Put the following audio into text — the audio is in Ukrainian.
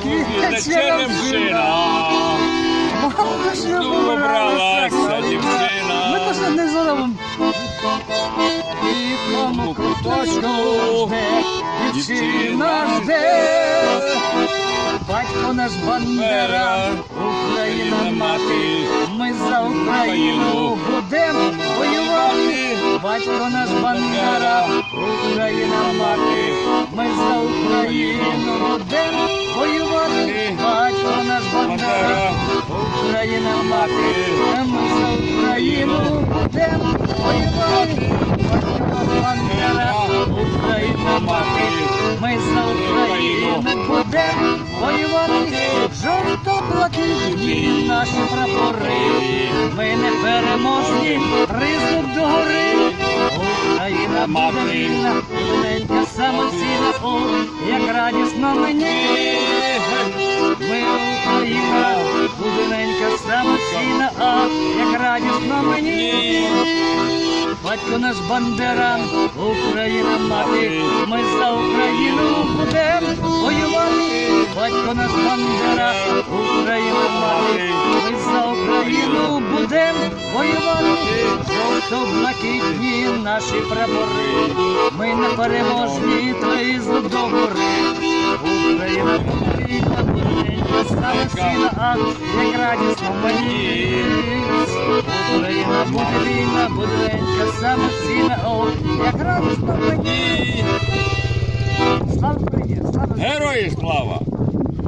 Вечерем шина. Мама ж не Знову бралася Ми дівчина. то що не зробимо. І тому куточку дівчина жде. Батько наш Бандера, Україна мати, ми за Україну будемо воювати. Батько наш Бандера, Україна мати, ми за Україну будемо Україна мати, ми за Україну будемо воювати. Бандера, Україна мати, ми за Україну будемо воювати. Жовто-блакитні наші прапори, ми не переможні, признак до гори. Україна буде вільна, маленька самоцільна, як радісно мені. Батько наш Бандера, Україна мати, ми за Україну будемо воювати. Батько наш Бандера, Україна мати, ми за Україну будемо воювати. Жовто-блакитні наші прапори, ми не переможні, то і з. Україна, Україна, буденька самостійна, а як радісно мені. Буде вільна, саме самостійна, о, як радісно мені. Слава Україні, слава Герої слава!